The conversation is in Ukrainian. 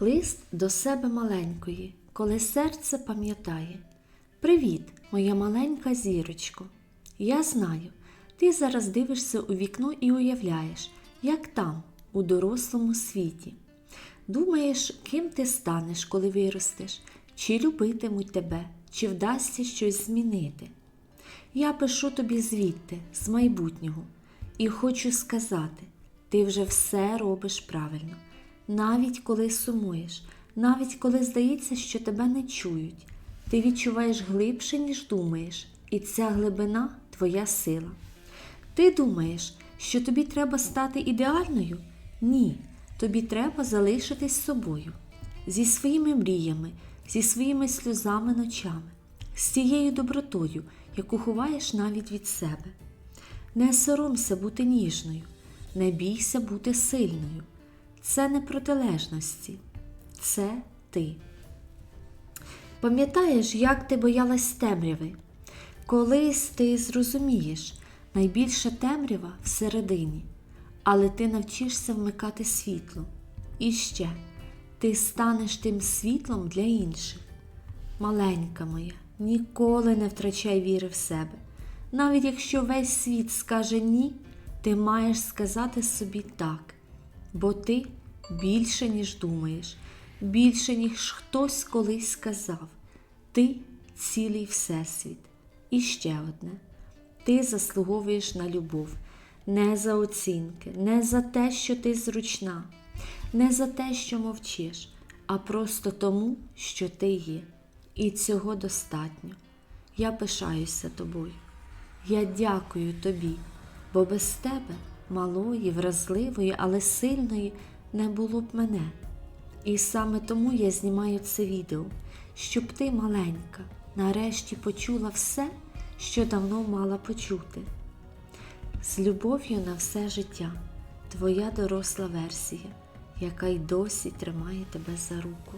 Лист до себе маленької, коли серце пам'ятає. Привіт, моя маленька зірочко. Я знаю, ти зараз дивишся у вікно і уявляєш, як там, у дорослому світі. Думаєш, ким ти станеш, коли виростеш, чи любитимуть тебе, чи вдасться щось змінити. Я пишу тобі звідти, з майбутнього, і хочу сказати, ти вже все робиш правильно, навіть коли сумуєш, навіть коли здається, що тебе не чують. Ти відчуваєш глибше, ніж думаєш, і ця глибина твоя сила. Ти думаєш, що тобі треба стати ідеальною? Ні, тобі треба залишитись собою, зі своїми мріями, зі своїми сльозами ночами, з тією добротою, яку ховаєш навіть від себе. Не соромся бути ніжною, не бійся бути сильною. Це не протилежності, це ти. Пам'ятаєш, як ти боялась темряви? Колись ти зрозумієш, найбільша темрява всередині, але ти навчишся вмикати світло. І ще ти станеш тим світлом для інших. Маленька моя, ніколи не втрачай віри в себе. Навіть якщо весь світ скаже ні, ти маєш сказати собі так, бо ти більше, ніж думаєш, більше, ніж хтось колись сказав. Ти цілий Всесвіт. І ще одне. Ти заслуговуєш на любов, не за оцінки, не за те, що ти зручна, не за те, що мовчиш, а просто тому, що ти є. І цього достатньо. Я пишаюся тобою. Я дякую тобі, бо без тебе, малої, вразливої, але сильної, не було б мене. І саме тому я знімаю це відео, щоб ти, маленька, нарешті почула все, що давно мала почути. З любов'ю на все життя, твоя доросла версія, яка й досі тримає тебе за руку.